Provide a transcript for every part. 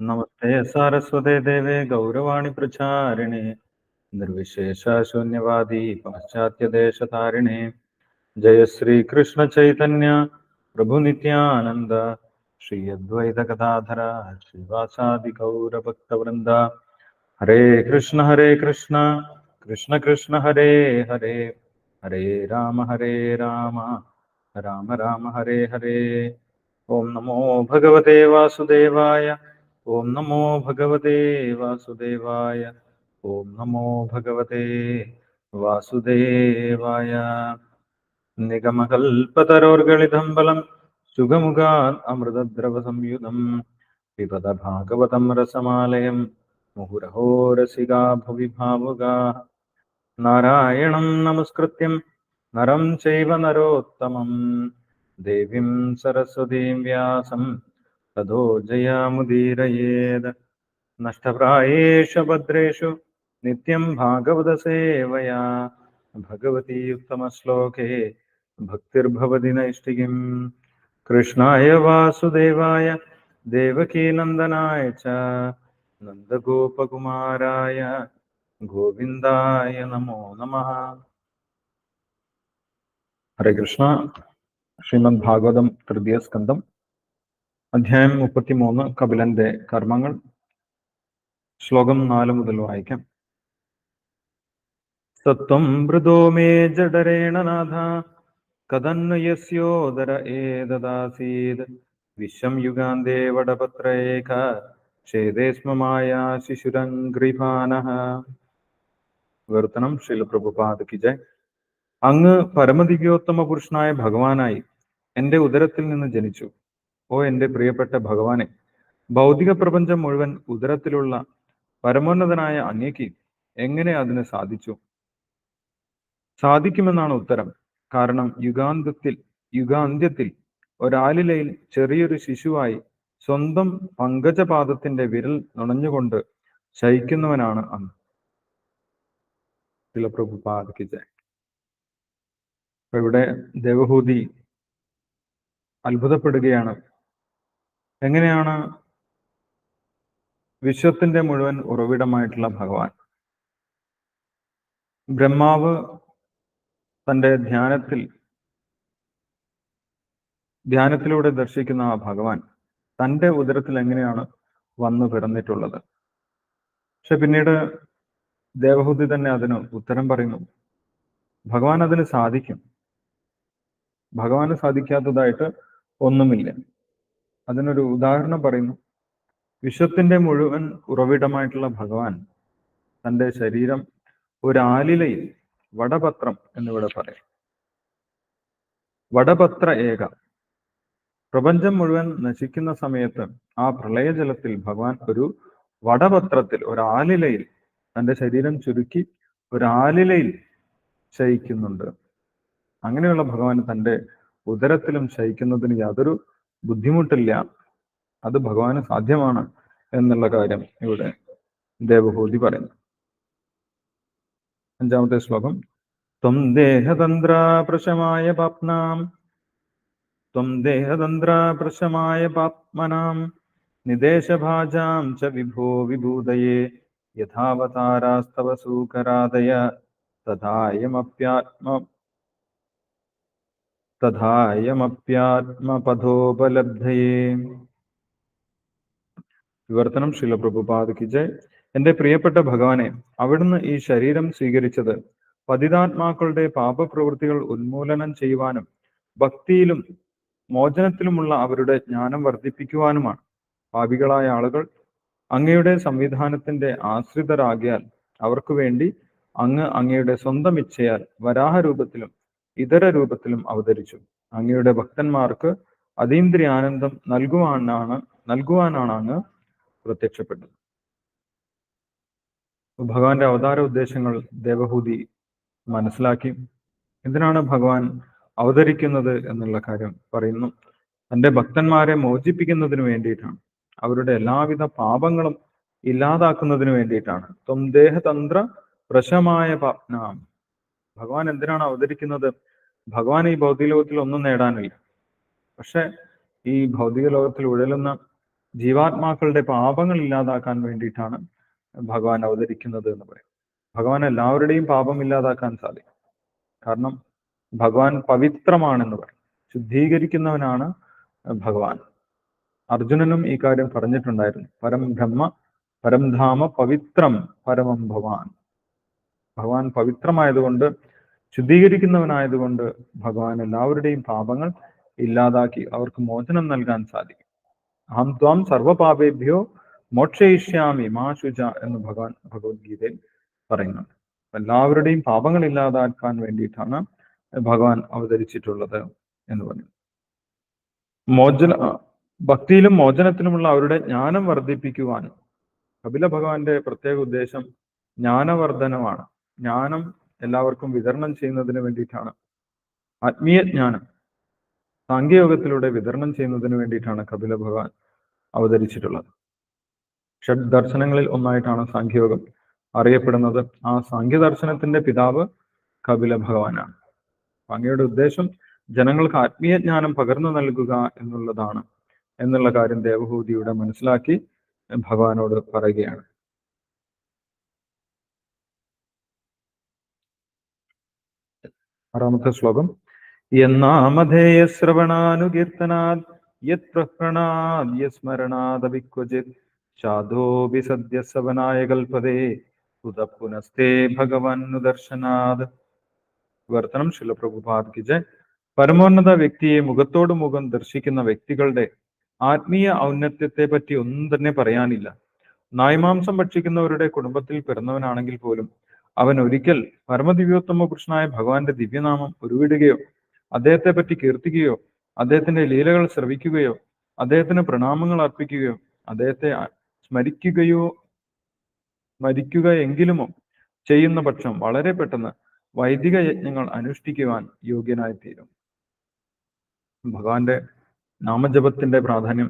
നമസ്തേ സാരസ്വതേ ദേവേ ഗൗരവാണി പ്രചാരിണേ. നിർവിശേഷാശൂന്യവാദി പാശ്ചാത്യദേശതാരിണേ ജയ ശ്രീകൃഷ്ണ ചൈതന്യ പ്രഭു നിത്യാനന്ദ ശ്രീ അദ്വൈത കഥാധര ശ്രീവാസാദി ഗൗരഭക്തവൃന്ദ. ഹരേ കൃഷ്ണ ഹരേ കൃഷ്ണ കൃഷ്ണ കൃഷ്ണ ഹരേ ഹരേ. ഹരേ രാമ ഹരേ രാമ രാമ രാമ ഹരേ ഹരേ. ഓം നമോ ഭഗവതേ വാസുദേവായ ഓം നമോ ഭഗവതേ വാസുദേവായ. ഓം നമോ ഭഗവതേ വാസുദേവായ. നിഗമകൽപതരോർഗളിതം ബലം സുഖമുഖാൻ അമൃതദ്രവ സംയുതം പിബത ഭാഗവതം രസമാലയം മുഹുരഹോ നാരായണം നമസ്കൃത്യം നരം ചൈവ നരോത്തമം. ദേവീം സരസ്വതീം വ്യാസം തഥോജയാമുദീരയേത് നഷ്ടപ്രായേഷു ഭദ്രേഷു നിത്യം ഭാഗവതസേവയാ ഭഗവതി ഉത്തമശ്ലോകേ ഭക്തിർഭവതി നൈഷ്ഠികം കൃഷ്ണായ വാസുദേവായ ദേവകീനന്ദനായ ച നന്ദഗോപകുമാരായ ഗോവിന്ദായ നമോ നമ ഹരേ കൃഷ്ണ ശ്രീമദ് ഭാഗവതം തൃതീയ സ്കന്ധം അധ്യായം മുപ്പത്തിമൂന്ന് കപിലന്റെ കർമ്മങ്ങൾ. ശ്ലോകം നാല് മുതൽ വായിക്കാം. സത്വം മൃദോ മേ ജഡരേണ നാഥ കഥന്നു യസ്യോദര ഏതദാസീത്. വിശ്വം യുഗാന്തേ വടപത്രേക ഛേദേ ശിശുരംഗ്രിഭാന വർത്തനം വിവർത്തനം ശ്രീല പ്രഭുപാദ് കി ജയ്. അങ്ങ് പരമദിവ്യോത്തമ പുരുഷനായ ഭഗവാനായി എന്റെ ഉദരത്തിൽ നിന്ന് ജനിച്ചു. ഓ എന്റെ പ്രിയപ്പെട്ട ഭഗവാനെ ഭൗതിക പ്രപഞ്ചം മുഴുവൻ ഉദരത്തിലുള്ള പരമോന്നതനായ അങ്ങേക്ക് എങ്ങനെ അതിന് സാധിച്ചു? സാധിക്കുമെന്നാണ് ഉത്തരം. കാരണം യുഗാന്തത്തിൽ യുഗാന്ത്യത്തിൽ ഒരാലിലയിൽ ചെറിയൊരു ശിശുവായി സ്വന്തം പങ്കജപാദത്തിന്റെ വിരൽ നുണഞ്ഞുകൊണ്ട് ശയിക്കുന്നവനാണ് അന്ന് ശില പ്രഭുപാദ് കി ജയ്. ഇവിടെ ദേവഹൂതി അത്ഭുതപ്പെടുകയാണ്. എങ്ങനെയാണ് വിശ്വത്തിന്റെ മുഴുവൻ ഉറവിടമായിട്ടുള്ള ഭഗവാൻ? ബ്രഹ്മാവ് തന്റെ ധ്യാനത്തിൽ ധ്യാനത്തിലൂടെ ദർശിക്കുന്ന ആ ഭഗവാൻ തന്റെ ഉദരത്തിൽ എങ്ങനെയാണ് വന്നു പിറന്നിട്ടുള്ളത്? പക്ഷെ പിന്നീട് ദേവഹൂതി തന്നെ അതിന് ഉത്തരം പറയുന്നു. ഭഗവാൻ അതിന് സാധിക്കും. ഭഗവാന് സാധിക്കാത്തതായിട്ട് ഒന്നുമില്ല. അതിനൊരു ഉദാഹരണം പറയുന്നു. വിശ്വത്തിന്റെ മുഴുവൻ ഉറവിടമായിട്ടുള്ള ഭഗവാൻ തന്റെ ശരീരം ഒരാലിലയിൽ വടപത്രം എന്നിവിടെ പറയും. വടപത്ര ഏക. പ്രപഞ്ചം മുഴുവൻ നശിക്കുന്ന സമയത്ത് ആ പ്രളയജലത്തിൽ ഭഗവാൻ ഒരു വടപത്രത്തിൽ ഒരാലിലയിൽ തന്റെ ശരീരം ചുരുക്കി ഒരാലിലയിൽ ശയിക്കുന്നുണ്ട്. അങ്ങനെയുള്ള ഭഗവാൻ തന്റെ ഉദരത്തിലും ശയിക്കുന്നതിന് യാതൊരു ബുദ്ധിമുട്ടില്ല. അത് ഭഗവാന് സാധ്യമാണ് എന്നുള്ള കാര്യം ഇവിടെ ദേവഭൂതി പറയുന്നു. അഞ്ചാമത്തെ ശ്ലോകം. ത്വം ദേഹതന്ത്രാപ്രശമായ പാപ്നാം. ത്വം ദേഹതന്ത്രാപ്രശമായ പാത്മനാം നിദേശഭാജാം ച വിഭോ വിഭൂതയേ. യഥാവതാരാസ്തവ സൂകരാദയ തഥായമപ്യാത്മ തഥായമപ്യാത്മപഥോപലബ്ധയേ വിവർത്തനം ശിലപ്രഭുപാദിക്ക് ജയ്. എന്റെ പ്രിയപ്പെട്ട ഭഗവാനെ അവിടുന്ന് ഈ ശരീരം സ്വീകരിച്ചത് പതിതാത്മാക്കളുടെ പാപപ്രവൃത്തികൾ ഉന്മൂലനം ചെയ്യുവാനും ഭക്തിയിലും മോചനത്തിലുമുള്ള അവരുടെ ജ്ഞാനം വർദ്ധിപ്പിക്കുവാനുമാണ്. പാപികളായ ആളുകൾ അങ്ങയുടെ സംവിധാനത്തിന്റെ ആശ്രിതരാകിയാൽ അവർക്ക് വേണ്ടി അങ്ങ് അങ്ങയുടെ സ്വന്തം ഇച്ഛയാൽ വരാഹ രൂപത്തിലും ഇതര രൂപത്തിലും അവതരിച്ചു. അങ്ങയുടെ ഭക്തന്മാർക്ക് അതീന്ദ്രിയ ആനന്ദം നൽകുവാനാണ് നൽകുവാനാണ് അങ്ങ് പ്രത്യക്ഷപ്പെട്ടത് ഭഗവാന്റെ അവതാര ഉദ്ദേശങ്ങൾ ദേവഭൂതി മനസ്സിലാക്കി. എന്തിനാണ് ഭഗവാൻ അവതരിക്കുന്നത് എന്നുള്ള കാര്യം പറയുന്നു. തന്റെ ഭക്തന്മാരെ മോചിപ്പിക്കുന്നതിന് വേണ്ടിയിട്ടാണ്. അവരുടെ എല്ലാവിധ പാപങ്ങളും ഇല്ലാതാക്കുന്നതിന് വേണ്ടിയിട്ടാണ്. ത്വം ദേഹതന്ത്ര പ്രശമായ പാപ്നാം. ഭഗവാൻ എന്തിനാണ് അവതരിക്കുന്നത്? ഭഗവാൻ ഈ ഭൗതിക ലോകത്തിൽ ഒന്നും നേടാനില്ല. പക്ഷെ ഈ ഭൗതിക ലോകത്തിൽ ഉഴലുന്ന ജീവാത്മാക്കളുടെ പാപങ്ങൾ ഇല്ലാതാക്കാൻ വേണ്ടിയിട്ടാണ് ഭഗവാൻ അവതരിക്കുന്നത് എന്ന് പറയും. ഭഗവാൻ എല്ലാവരുടെയും പാപം ഇല്ലാതാക്കാൻ സാധിക്കും. കാരണം ഭഗവാൻ പവിത്രമാണെന്ന് പറയും. ശുദ്ധീകരിക്കുന്നവനാണ് ഭഗവാൻ. അർജുനനും ഈ കാര്യം പറഞ്ഞിട്ടുണ്ടായിരുന്നു. പരം ബ്രഹ്മ പരംധാമ പവിത്രം പരമം ഭവാൻ. ഭഗവാൻ പവിത്രമായതുകൊണ്ട് ശുദ്ധീകരിക്കുന്നവനായതുകൊണ്ട് ഭഗവാൻ എല്ലാവരുടെയും പാപങ്ങൾ ഇല്ലാതാക്കി അവർക്ക് മോചനം നൽകാൻ സാധിക്കും. അഹം ത്വാം സർവപാപേഭ്യോ മോക്ഷയിഷ്യാമി മാ ശുച എന്ന് ഭഗവാൻ ഭഗവത്ഗീതയിൽ പറയുന്നുണ്ട് എല്ലാവരുടെയും പാപങ്ങൾ ഇല്ലാതാക്കാൻ വേണ്ടിയിട്ടാണ് ഭഗവാൻ അവതരിച്ചിട്ടുള്ളത് എന്ന് പറഞ്ഞു. മോചന ഭക്തിയിലും മോചനത്തിലുമുള്ള അവരുടെ ജ്ഞാനം വർദ്ധിപ്പിക്കുവാനും കപില ഭഗവാന്റെ പ്രത്യേക ഉദ്ദേശം ജ്ഞാനവർദ്ധനമാണ്. ജ്ഞാനം എല്ലാവർക്കും വിതരണം ചെയ്യുന്നതിന് വേണ്ടിയിട്ടാണ്. ആത്മീയ ജ്ഞാനം സാങ്കേയോഗത്തിലൂടെ വിതരണം ചെയ്യുന്നതിന് വേണ്ടിയിട്ടാണ് കപില ഭഗവാൻ അവതരിച്ചിട്ടുള്ളത്. ഷഡ് ദർശനങ്ങളിൽ ഒന്നായിട്ടാണ് സാഖ്യയോഗം അറിയപ്പെടുന്നത്. ആ സാഖ്യ ദർശനത്തിന്റെ പിതാവ് കപില ഭഗവാനാണ്. അങ്ങയുടെ ഉദ്ദേശം ജനങ്ങൾക്ക് ആത്മീയ ജ്ഞാനം പകർന്നു നൽകുക എന്നുള്ളതാണ് എന്നുള്ള കാര്യം ദേവഹൂതിയുടെ മനസ്സിലാക്കി ഭഗവാനോട് പറയുകയാണ്. ആറാമത്തെ ശ്ലോകം. എന്നാമധേയ ശ്രവണാനുകീർത്തനാത് യത് പ്രഹ്രണാത് യസ്മരണാദവിക്വചിത് ശാദോപി സദ്യ സദ്യസവനായ കൽപ്പതേ ഉത പുനസ്തേ ഭഗവൻ ദർശനാത് വർത്തനം ശിലപ്രഭുപാദ് കി ജയ്. പരമോന്നത വ്യക്തിയെ മുഖത്തോട് മുഖം ദർശിക്കുന്ന വ്യക്തികളുടെ ആത്മീയ ഔന്നത്യത്തെ പറ്റി ഒന്നും തന്നെ പറയാനില്ല. നായ്മാംസം ഭക്ഷിക്കുന്നവരുടെ കുടുംബത്തിൽ പിറന്നവനാണെങ്കിൽ പോലും അവൻ ഒരിക്കൽ പരമദിവ്യോത്തമ പുരുഷനായ ഭഗവാന്റെ ദിവ്യനാമം ഉരുവിടുകയോ അദ്ദേഹത്തെ പറ്റി കീർത്തിക്കുകയോ അദ്ദേഹത്തിന്റെ ലീലകൾ ശ്രവിക്കുകയോ അദ്ദേഹത്തിന് പ്രണാമങ്ങൾ അർപ്പിക്കുകയോ അദ്ദേഹത്തെ സ്മരിക്കുകയോ സ്മരിക്കുക എങ്കിലുമോ ചെയ്യുന്ന പക്ഷം വളരെ പെട്ടെന്ന് വൈദിക യജ്ഞങ്ങൾ അനുഷ്ഠിക്കുവാൻ യോഗ്യനായിത്തീരും. ഭഗവാന്റെ നാമജപത്തിന്റെ പ്രാധാന്യം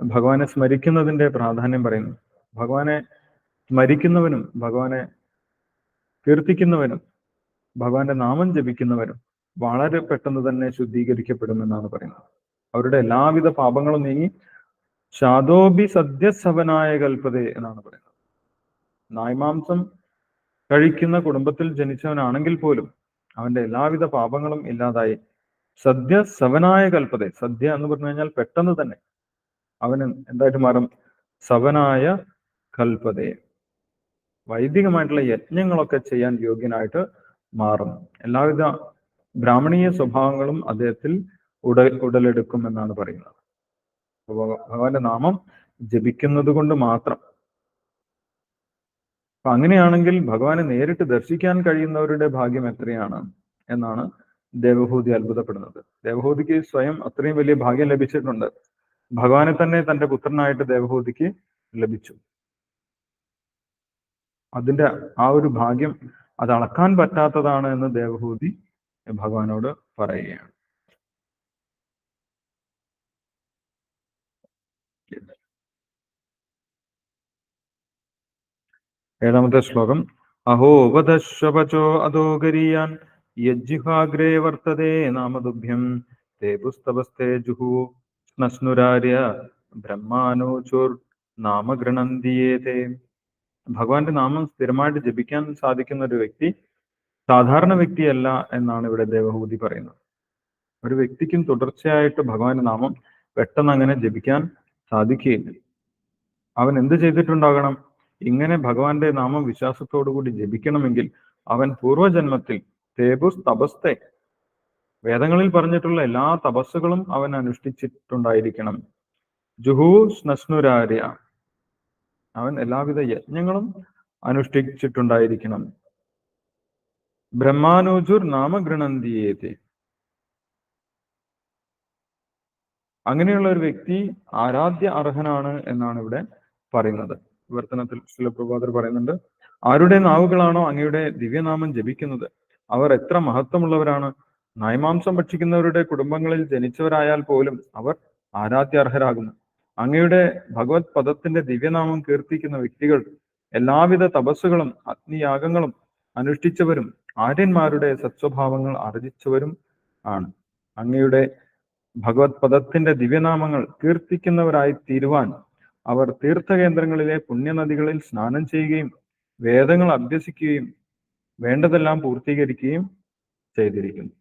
ഭഗവാനെ സ്മരിക്കുന്നതിന്റെ പ്രാധാന്യം പറയുന്നു. ഭഗവാനെ സ്മരിക്കുന്നവനും ഭഗവാനെ കീർത്തിക്കുന്നവനും ഭഗവാന്റെ നാമം ജപിക്കുന്നവരും വളരെ പെട്ടെന്ന് തന്നെ ശുദ്ധീകരിക്കപ്പെടുമെന്നാണ് പറയുന്നത്. അവരുടെ എല്ലാവിധ പാപങ്ങളും നീങ്ങി ശാദോബി സദ്യസവനായ കൽപ്പതേ എന്നാണ് പറയുന്നത്. നായ്മാംസം കഴിക്കുന്ന കുടുംബത്തിൽ ജനിച്ചവനാണെങ്കിൽ പോലും അവന്റെ എല്ലാവിധ പാപങ്ങളും ഇല്ലാതായി സദ്യ സവനായ കൽപ്പതെ സദ്യ എന്ന് പറഞ്ഞു കഴിഞ്ഞാൽ പെട്ടെന്ന് തന്നെ അവന് എന്തായിട്ട് മാറും? സവനായ കൽപ്പതയെ വൈദികമായിട്ടുള്ള യജ്ഞങ്ങളൊക്കെ ചെയ്യാൻ യോഗ്യനായിട്ട് മാറും എല്ലാവിധ ബ്രാഹ്മണീയ സ്വഭാവങ്ങളും അദ്ദേഹത്തിൽ ഉട ഉടലെടുക്കും എന്നാണ് പറയുന്നത്. ഭഗവാന്റെ നാമം ജപിക്കുന്നത് കൊണ്ട് മാത്രം. അപ്പൊ അങ്ങനെയാണെങ്കിൽ ഭഗവാനെ നേരിട്ട് ദർശിക്കാൻ കഴിയുന്നവരുടെ ഭാഗ്യം എത്രയാണ് എന്നാണ് ദേവഭൂതി അത്ഭുതപ്പെടുന്നത്. ദേവഭൂതിക്ക് സ്വയം അത്രയും വലിയ ഭാഗ്യം ലഭിച്ചിട്ടുണ്ട്. ഭഗവാനെ തന്നെ തന്റെ പുത്രനായിട്ട് ദേവഭൂതിക്ക് ലഭിച്ചു. അതിന്റെ ആ ഒരു ഭാഗ്യം അത് അളക്കാൻ പറ്റാത്തതാണ് എന്ന് ദേവഭൂതി ഭഗവാനോട് പറയുകയാണ്. ഏഴാമത്തെ ശ്ലോകം. അഹോ അതോ അധോഗരീയാൻ യജ്ജിഹാഗ്രേ വർത്തതേ നാമദുഭ്യം. തേ പുസ്തവസ്തേ ജുഹു നശ്നുരാര്യ ബ്രഹ്മാനോചുർ നാമഗൃണന്തിയേതേ ഭഗവാന്റെ നാമം സ്ഥിരമായിട്ട് ജപിക്കാൻ സാധിക്കുന്ന ഒരു വ്യക്തി സാധാരണ വ്യക്തിയല്ല എന്നാണ് ഇവിടെ ദേവഹൂതി പറയുന്നത്. ഒരു വ്യക്തിക്കും തുടർച്ചയായിട്ട് ഭഗവാന്റെ നാമം പെട്ടെന്ന് അങ്ങനെ ജപിക്കാൻ സാധിക്കുകയില്ല. അവൻ എന്ത് ചെയ്തിട്ടുണ്ടാകണം? ഇങ്ങനെ ഭഗവാന്റെ നാമം വിശ്വാസത്തോടു കൂടി ജപിക്കണമെങ്കിൽ അവൻ പൂർവജന്മത്തിൽ തേബുസ് തപസ്തെ വേദങ്ങളിൽ പറഞ്ഞിട്ടുള്ള എല്ലാ തപസ്സുകളും അവൻ അനുഷ്ഠിച്ചിട്ടുണ്ടായിരിക്കണം. ജുഹു സ്നസ്നുരാര്യ അവൻ എല്ലാവിധ യജ്ഞങ്ങളും അനുഷ്ഠിച്ചിട്ടുണ്ടായിരിക്കണം. ബ്രഹ്മാനോജുർ നാമഗൃണന്തിയേത്തെ അങ്ങനെയുള്ള ഒരു വ്യക്തി ആരാധ്യ അർഹനാണ് എന്നാണ് ഇവിടെ പറയുന്നത്. വിവർത്തനത്തിൽ ശിലപ്രഭാതർ പറയുന്നുണ്ട് ആരുടെ നാവുകളാണോ അങ്ങയുടെ ദിവ്യനാമം ജപിക്കുന്നത്? അവർ എത്ര മഹത്വമുള്ളവരാണ്. നയമാംസം ഭക്ഷിക്കുന്നവരുടെ കുടുംബങ്ങളിൽ ജനിച്ചവരായാൽ പോലും അവർ ആരാധ്യാർഹരാകുന്നു അങ്ങയുടെ ഭഗവത് പദത്തിന്റെ ദിവ്യനാമം കീർത്തിക്കുന്ന വ്യക്തികൾ എല്ലാവിധ തപസ്സുകളും അഗ്നിയാഗങ്ങളും അനുഷ്ഠിച്ചവരും ആര്യന്മാരുടെ സത്സ്വഭാവങ്ങൾ ആർജിച്ചവരും ആണ്. അങ്ങയുടെ ഭഗവത് പദത്തിന്റെ ദിവ്യനാമങ്ങൾ കീർത്തിക്കുന്നവരായി തീരുവാൻ അവർ തീർത്ഥകേന്ദ്രങ്ങളിലെ പുണ്യനദികളിൽ സ്നാനം ചെയ്യുകയും വേദങ്ങൾ അഭ്യസിക്കുകയും വേണ്ടതെല്ലാം പൂർത്തീകരിക്കുകയും ചെയ്തിരിക്കുന്നു.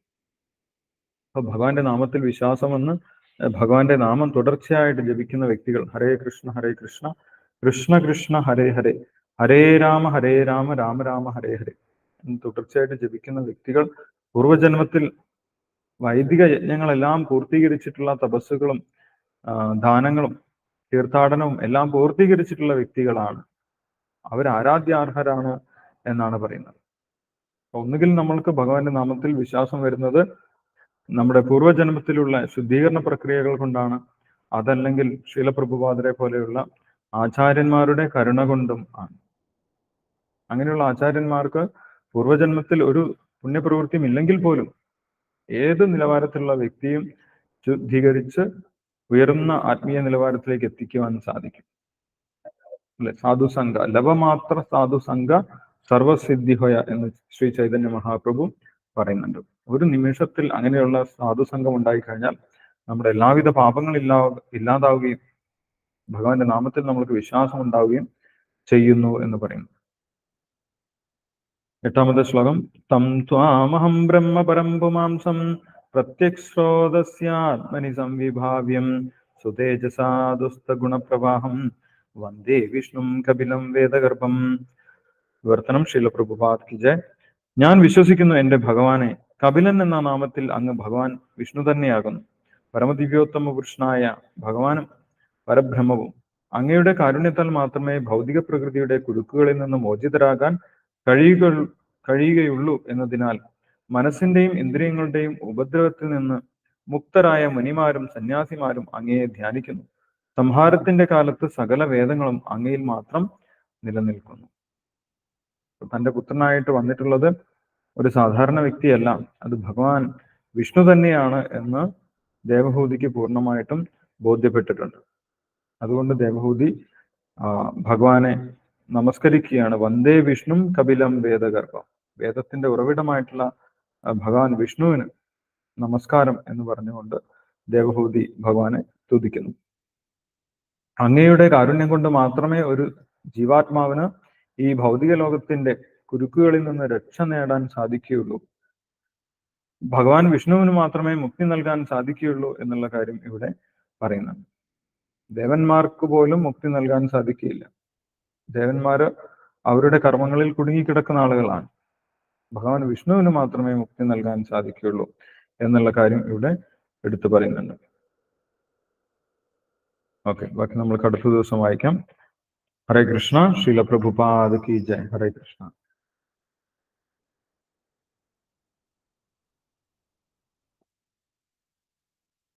അപ്പൊ ഭഗവാന്റെ നാമത്തിൽ വിശ്വാസമെന്ന് ഭഗവാന്റെ നാമം തുടർച്ചയായിട്ട് ജപിക്കുന്ന വ്യക്തികൾ. ഹരേ കൃഷ്ണ ഹരേ കൃഷ്ണ. കൃഷ്ണ കൃഷ്ണ ഹരേ ഹരേ. ഹരേ രാമ ഹരേ രാമ രാമ രാമ ഹരേ ഹരേ. തുടർച്ചയായിട്ട് ജപിക്കുന്ന വ്യക്തികൾ പൂർവജന്മത്തിൽ വൈദിക യജ്ഞങ്ങളെല്ലാം പൂർത്തീകരിച്ചിട്ടുള്ള തപസ്സുകളും ദാനങ്ങളും തീർത്ഥാടനവും എല്ലാം പൂർത്തീകരിച്ചിട്ടുള്ള വ്യക്തികളാണ്. അവർ ആരാധ്യാർഹരാണ് എന്നാണ് പറയുന്നത്. ഒന്നുകിൽ നമ്മൾക്ക് ഭഗവാന്റെ നാമത്തിൽ വിശ്വാസം വരുന്നത് നമ്മുടെ പൂർവജന്മത്തിലുള്ള ശുദ്ധീകരണ പ്രക്രിയകൾ കൊണ്ടാണ് അതല്ലെങ്കിൽ ശീലപ്രഭുപാദരെ പോലെയുള്ള ആചാര്യന്മാരുടെ കരുണ കൊണ്ടും ആണ്. അങ്ങനെയുള്ള ആചാര്യന്മാർക്ക് പൂർവജന്മത്തിൽ ഒരു പുണ്യപ്രവൃത്തിയും ഇല്ലെങ്കിൽ പോലും ഏത് നിലവാരത്തിലുള്ള വ്യക്തിയും ശുദ്ധീകരിച്ച് ഉയർന്ന ആത്മീയ നിലവാരത്തിലേക്ക് എത്തിക്കുവാൻ സാധിക്കും. അല്ലെ? സാധുസംഘ ലവമാത്ര സാധുസംഘ സർവസിദ്ധിഹോയ എന്ന് ശ്രീ ചൈതന്യ മഹാപ്രഭു പറയുന്നുണ്ട്. ഒരു നിമിഷത്തിൽ അങ്ങനെയുള്ള സാധുസംഘം ഉണ്ടായിക്കഴിഞ്ഞാൽ നമ്മുടെ എല്ലാവിധ പാപങ്ങളും ഇല്ലാ ഇല്ലാതാവുകയും ഭഗവാന്റെ നാമത്തിൽ നമ്മൾക്ക് വിശ്വാസം ഉണ്ടാവുകയും ചെയ്യുന്നു എന്ന് പറയുന്നു. എട്ടാമത്തെ ശ്ലോകം തം ത്വാമഹം ബ്രഹ്മ പരം പുമാംസം പ്രത്യക്ഷോദസ്യാത്മനി സംവിഭാവ്യം സുതേജസാദുസ്ത ഗുണപ്രവാഹം വന്ദേ വിഷ്ണു കപിലം വേദഗർഭം. വിവർത്തനം ശീലപ്രഭുപാത് കി ജയ്. ഞാൻ വിശ്വസിക്കുന്നു എന്റെ ഭഗവാനെ. കപിലൻ എന്ന നാമത്തിൽ അങ്ങ് ഭഗവാൻ വിഷ്ണു തന്നെയാകുന്നു. പരമദിവ്യോത്തമ പുരുഷനായ ഭഗവാനും പരബ്രഹ്മവും അങ്ങയുടെ കാരുണ്യത്താൽ മാത്രമേ ഭൗതിക പ്രകൃതിയുടെ കുരുക്കുകളിൽ നിന്ന് മോചിതരാകാൻ കഴിയുക കഴിയുകയുള്ളൂ എന്നതിനാൽ മനസ്സിന്റെയും ഇന്ദ്രിയങ്ങളുടെയും ഉപദ്രവത്തിൽ നിന്ന് മുക്തരായ മുനിമാരും സന്യാസിമാരും അങ്ങയെ ധ്യാനിക്കുന്നു. സംഹാരത്തിന്റെ കാലത്ത് സകല വേദങ്ങളും അങ്ങയിൽ മാത്രം നിലനിൽക്കുന്നു. തന്റെ പുത്രനായിട്ട് വന്നിട്ടുള്ളത് ഒരു സാധാരണ വ്യക്തിയല്ല. അത് ഭഗവാൻ വിഷ്ണു തന്നെയാണ് എന്ന് ദേവഭൂതിക്ക് പൂർണമായിട്ടും ബോധ്യപ്പെട്ടിട്ടുണ്ട്. അതുകൊണ്ട് ദേവഭൂതി ഭഗവാനെ നമസ്കരിക്കുകയാണ്. വന്ദേ വിഷ്ണു കപിലം വേദഗർഭം. വേദത്തിന്റെ ഉറവിടമായിട്ടുള്ള ഭഗവാൻ വിഷ്ണുവിന് നമസ്കാരം എന്ന് പറഞ്ഞുകൊണ്ട് ദേവഹൂതി ഭഗവാനെ സ്തുതിക്കുന്നു. അങ്ങയുടെ കാരുണ്യം കൊണ്ട് മാത്രമേ ഒരു ജീവാത്മാവിന് ഈ ഭൗതിക ലോകത്തിന്റെ കുരുക്കുകളിൽ നിന്ന് രക്ഷ നേടാൻ സാധിക്കുകയുള്ളൂ. ഭഗവാൻ വിഷ്ണുവിന് മാത്രമേ മുക്തി നൽകാൻ സാധിക്കുകയുള്ളൂ എന്നുള്ള കാര്യം ഇവിടെ പറയുന്നുണ്ട്. ദേവന്മാർക്ക് പോലും മുക്തി നൽകാൻ സാധിക്കില്ല ദേവന്മാര് അവരുടെ കർമ്മങ്ങളിൽ കുടുങ്ങിക്കിടക്കുന്ന ആളുകളാണ്. ഭഗവാൻ വിഷ്ണുവിന് മാത്രമേ മുക്തി നൽകാൻ സാധിക്കുകയുള്ളൂ എന്നുള്ള കാര്യം ഇവിടെ എടുത്തു പറയുന്നുണ്ട്. ഓക്കെ ബാക്കി നമ്മൾ അടുത്ത ദിവസം വായിക്കാം. ഹരേ കൃഷ്ണ ശീല പ്രഭുപാദ് കി ജയ് ഹരേ കൃഷ്ണ